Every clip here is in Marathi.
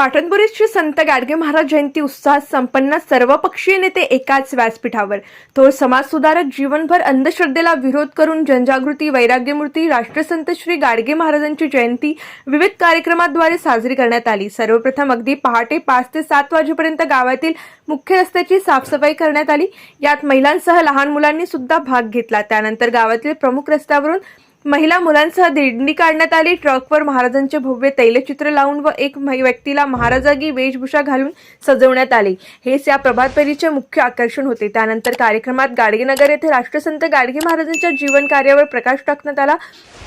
पाटणपुरी श्री संत गाडगे महाराज जयंती उत्साहात संपन्न सर्वपक्षीय नेते एकाच व्यासपीठावर. थोर समाजसुधारक जीवनभर अंधश्रद्धेला विरोध करून जनजागृती वैराग्यमूर्ती राष्ट्रसंत श्री गाडगे महाराजांची जयंती विविध कार्यक्रमाद्वारे साजरी करण्यात आली. सर्वप्रथम अगदी पहाटे पाच ते सात वाजेपर्यंत गावातील मुख्य रस्त्याची साफसफाई करण्यात आली. यात महिलांसह लहान मुलांनी सुद्धा भाग घेतला. त्यानंतर गावातील प्रमुख रस्त्यावरून महिला मुलांसह दिंडी काढण्यात आली. ट्रकवर महाराजांचे भव्य तैलचित्र लावून व एक व्यक्तीला महाराजागी वेशभूषा घालून सजवण्यात आले. हेच या प्रभात फेरीचे मुख्य आकर्षण होते. त्यानंतर कार्यक्रमात गाडगेनगर येथे राष्ट्रसंत गाडगे महाराजांच्या जीवन कार्यावर प्रकाश टाकण्यात आला.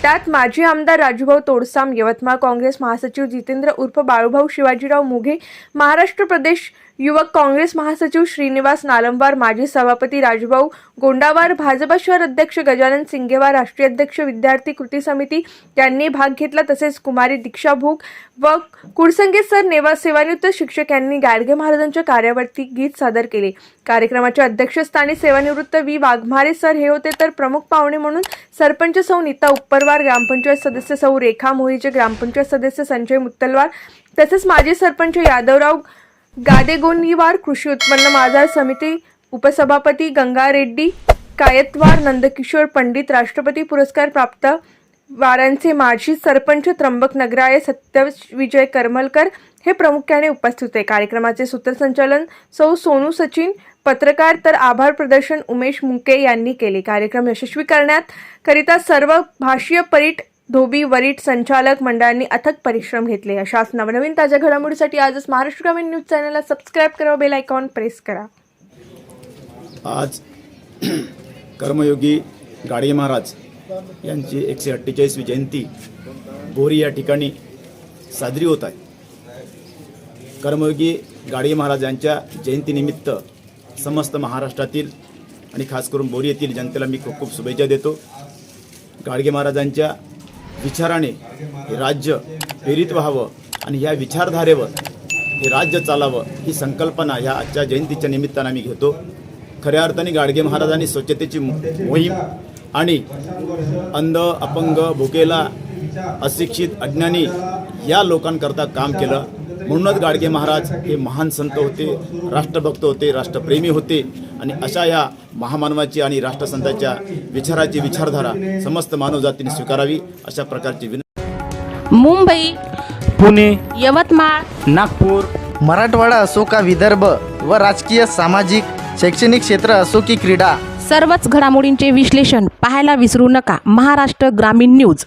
त्यात माजी आमदार राजूभाऊ तोडसाम यवतमाळ काँग्रेस महासचिव जितेंद्र उर्फ बाळूभाऊ शिवाजीराव मुघे महाराष्ट्र प्रदेश युवक काँग्रेस महासचिव श्रीनिवास नालंबार माजी सभापती राजूभाऊ गोंडावार भाजपा शहर अध्यक्ष गजानन सिंगेवार राष्ट्रीय अध्यक्ष विद्या विद्यार्थी कृती समिती यांनी भाग घेतला. तसेच कुमारी दीक्षा भूक व कुडसंगे सर नेवा सेवानिवृत्त शिक्षक यांनी गाडगे महाराजांच्या कार्यावरती गीत सादर केले. कार्यक्रमाच्या अध्यक्षस्थानी सेवानिवृत्त व्ही. वाघमारे सर हे होते तर प्रमुख पाहुणे म्हणून सरपंच सौ नीता उपरवार ग्रामपंचायत सदस्य सौ रेखा मोहिजे ग्रामपंचायत सदस्य संजय मुत्तलवार तसेच माजी सरपंच यादवराव गादेगोनीवार कृषी उत्पन्न बाजार समिती उपसभापती गंगा रेड्डी कायतवार नंदकिशोर पंडित राष्ट्रपती पुरस्कार प्राप्त वारांचे माजी सरपंच त्र्यंबक नगराळे सत्य विजय करमलकर हे प्रामुख्याने उपस्थित होते. कार्यक्रमाचे सूत्रसंचालन सौ सोनू सचिन पत्रकार तर आभार प्रदर्शन उमेश मुंके यांनी केले. कार्यक्रम यशस्वी करण्यात करिता सर्व भाषीय परीट धोबी वरीट संचालक मंडळांनी अथक परिश्रम घेतले. अशाच नवनवीन ताज्या घडामोडीसाठी आजच महाराष्ट्र ग्रामीण न्यूज चॅनलला सबस्क्राईब करा बेल आयकॉन प्रेस करा. आज कर्मयोगी गाडगे महाराज यांची एकशे अठ्ठेचाळीसवी जयंती बोरी या ठिकाणी साजरी होत आहे. कर्मयोगी गाडगे महाराज यांच्या जयंतीनिमित्त समस्त महाराष्ट्रातील आणि खास करून बोरी येथील जनतेला मी खूप खूप शुभेच्छा देतो. गाडगे महाराजांच्या विचाराने हे राज्य प्रेरित व्हावं आणि ह्या विचारधारेवर हे राज्य चालावं ही संकल्पना ह्या आजच्या जयंतीच्या निमित्तानं आम्ही घेतो. खऱ्या अर्थाने गाडगे महाराजांनी स्वच्छतेची मोहीम आणि अंध अपंग भुकेला अशिक्षित अज्ञानी या लोकांकरता काम केलं. म्हणूनच गाडगे महाराज हे महान संत होते राष्ट्रभक्त होते राष्ट्रप्रेमी होते आणि अशा या महामानवाची आणि राष्ट्रसंतांच्या विचाराची विचारधारा समस्त मानवजातीने स्वीकारावी अशा प्रकारची विनंती. मुंबई पुणे यवतमाळ नागपूर मराठवाडा असो का विदर्भ व राजकीय सामाजिक शैक्षणिक क्षेत्र असो की क्रीडा. सर्वच घडामोडींचे विश्लेषण पाहायला विसरू नका. महाराष्ट्र ग्रामीण न्यूज.